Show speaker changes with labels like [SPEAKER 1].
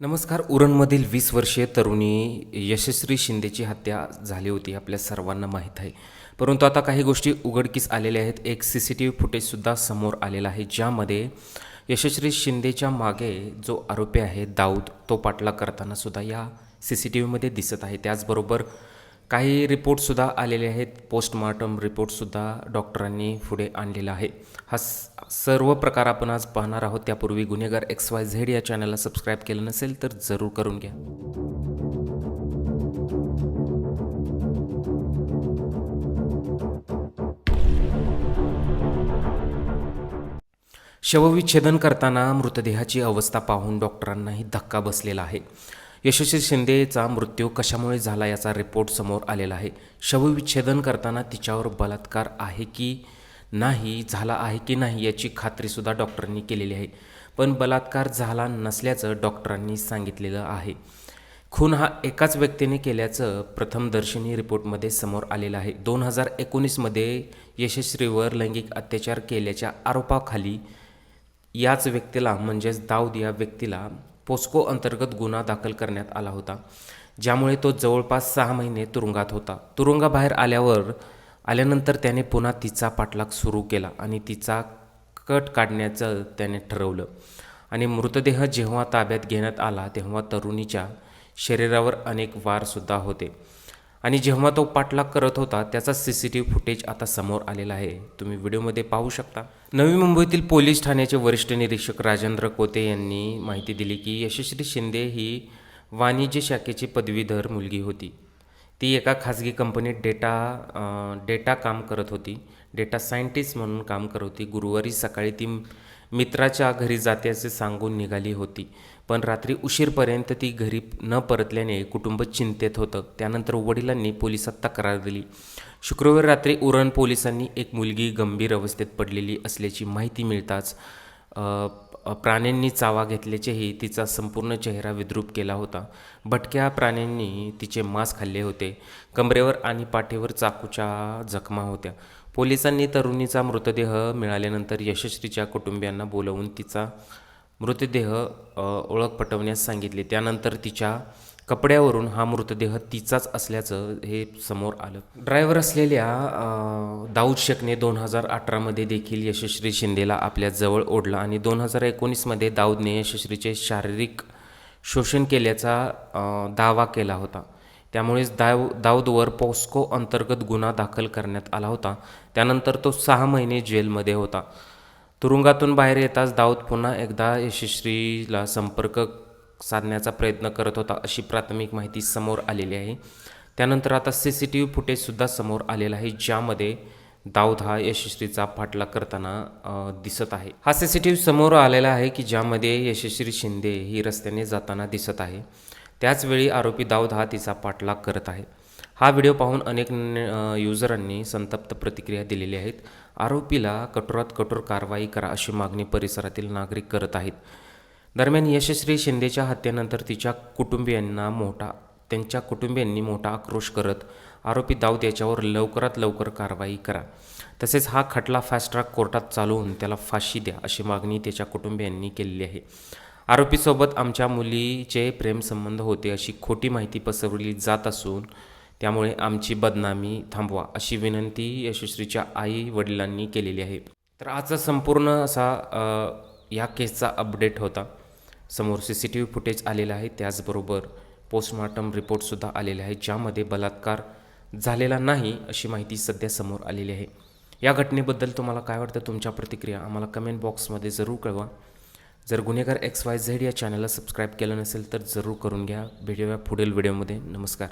[SPEAKER 1] नमस्कार उरणमधील वीस वर्षीय तरुणी यशस्वी शिंदेची हत्या झाली होती आपल्या सर्वांना माहीत आहे. परंतु आता काही गोष्टी उघडकीस आलेल्या आहेत. एक सी सी टी व्ही फुटेजसुद्धा समोर आलेला आहे ज्यामध्ये यशस्वी शिंदेच्या मागे जो आरोपी आहे दाऊद तो पाटला करतानासुद्धा या सी सी टी व्हीमध्ये दिसत आहे. त्याचबरोबर काही रिपोर्टसुद्धा आलेले आहेत. पोस्टमॉर्टम रिपोर्टसुद्धा डॉक्टरांनी पुढे आणलेला आहे. हा स- सर्व प्रकार आपण आज पाहणार आहोत. त्यापूर्वी गुन्हेगार एक्स वाय झेड या चॅनलला सबस्क्राईब केलं नसेल तर जरूर करून घ्या. शवविच्छेदन करताना मृतदेहाची अवस्था पाहून डॉक्टरांनाही धक्का बसलेला आहे. यशस्वी शिंदेचा मृत्यू कशामुळे झाला याचा रिपोर्ट समोर आलेला आहे. शवविच्छेदन करताना तिच्यावर बलात्कार आहे की नाही झाला आहे की नाही याची खात्रीसुद्धा डॉक्टरांनी केलेली आहे. पण बलात्कार झाला नसल्याचं डॉक्टरांनी सांगितलेलं आहे. खून हा एकाच व्यक्तीने केल्याचं प्रथमदर्शनी रिपोर्टमध्ये समोर आलेलं आहे. दोन हजार एकोणीसमध्ये यशस्वीवर लैंगिक अत्याचार केल्याच्या आरोपाखाली याच व्यक्तीला म्हणजेच दाऊद या व्यक्तीला पोस्को अंतर्गत गुन्हा दाखल करण्यात आला होता ज्यामुळे तो जवळपास सहा महिने तुरुंगात होता. तुरुंगाबाहेर आल्यावर आल्यानंतर त्याने पुन्हा तिचा पाठलाग सुरू केला आणि तिचा कट काढण्याचं त्याने ठरवलं. आणि मृतदेह जेव्हा ताब्यात घेण्यात आला तेव्हा तरुणीच्या शरीरावर अनेक वारसुद्धा होते. आणि जेव्हा तो पाठलाग करत होता त्याचा C C T V footage आता समोर आलेला आहे. तुम्ही व्हिडिओमध्ये पाहू शकता. नवी मुंबईतील पोलीस ठाण्याचे वरिष्ठ निरीक्षक राजेंद्र कोते यांनी माहिती दिली की यशस्वी शिंदे ही वाणिज्य शाखेची पदवीधर मुलगी होती. ती एका खाजगी कंपनीत डेटा डेटा काम करत होती. डेटा सायंटिस्ट म्हणून काम करत होती. गुरुवारी सकाळी ती मित्राच्या घरी जाते असे सांगून निघाली होती. पण रात्री उशीरपर्यंत ती घरी न परतल्याने कुटुंब चिंतेत होतं. त्यानंतर वडिलांनी पोलिसात तक्रार दिली. शुक्रवारी रात्री उरण पोलिसांनी एक मुलगी गंभीर अवस्थेत पडलेली असल्याची माहिती मिळताच प्राण्यांनी चावा घेतल्याचेही तिचा संपूर्ण चेहरा विद्रूप केला होता. भटक्या प्राण्यांनी तिचे मांस खाल्ले होते. कमरेवर आणि पाठीवर चाकूच्या जखमा होत्या. पोलिसांनी तरुणीचा मृतदेह मिळाल्यानंतर यशस्वीच्या कुटुंबियांना बोलवून तिचा मृतदेह ओळख पटवण्यास सांगितले. त्यानंतर तिच्या कपड्यावरून हा मृतदेह तिचाच असल्याचं हे समोर आलं. ड्रायव्हर असलेल्या दाऊद शेखने दोन हजार अठरामध्ये देखील यशस्वी शिंदेला आपल्या जवळ ओढला आणि दोन हजार एकोणीसमध्ये दाऊदने यशस्वीचे शारीरिक शोषण केल्याचा दावा केला होता. त्यामुळेच दाव दाऊदवर पॉस्को अंतर्गत गुन्हा दाखल करण्यात आला होता. त्यानंतर तो सहा महिने जेलमध्ये होता. तुरुंगातून बाहेर येताच दाऊद पुन्हा एकदा यशस्वीला संपर्क साधण्याचा प्रयत्न करत होता अशी प्राथमिक माहिती समोर आलेली आहे. त्यानंतर आता सी सी टी व्ही फुटेजसुद्धा समोर आलेला आहे ज्यामध्ये दाऊद हा यशस्वीचा पाठलाग करताना दिसत आहे. हा सी सी टी व्ही समोर आलेला आहे की ज्यामध्ये यशस्वी शिंदे ही रस्त्याने जाताना दिसत आहे. त्याचवेळी आरोपी दाऊद हा तिचा पाठलाग करत आहे. हा व्हिडिओ पाहून अनेक युजरांनी संतप्त प्रतिक्रिया दिलेल्या आहेत. आरोपीला कठोरात कठोर कारवाई करा अशी मागणी परिसरातील नागरिक करत आहेत. दरम्यान यशस्वी शिंदेच्या हत्येनंतर तिच्या कुटुंबियांना मोठा त्यांच्या कुटुंबियांनी मोठा आक्रोश करत आरोपी दाऊद याच्यावर लवकरात लवकर कारवाई करा. तसेच हा खटला फास्ट ट्रॅक कोर्टात चालवून त्याला फाशी द्या अशी मागणी त्याच्या कुटुंबियांनी केलेली आहे. आरोपीसोबत आमच्या मुलीचे प्रेमसंबंध होते अशी खोटी माहिती पसरवली जात असून त्यामुळे आमची बदनामी थांबवा अशी विनंती यशस्वीच्या आई वडिलांनी केलेली आहे. तर आजचा संपूर्ण असा या केसचा अपडेट होता. समोर C C T V footage आलेलं आहे. त्याचबरोबर पोस्टमॉर्टम रिपोर्टसुद्धा आलेले आहे ज्यामध्ये बलात्कार झालेला नाही अशी माहिती सध्या समोर आलेली आहे. या घटनेबद्दल तुम्हाला काय वाटतं? तुमच्या प्रतिक्रिया आम्हाला कमेंट बॉक्समध्ये जरूर कळवा. जर गुन्हेगार एक्स वाय झेड या चॅनलला सबस्क्राईब केलं नसेल तर जरूर करून घ्या. भेटूया पुढील व्हिडिओमध्ये नमस्कार.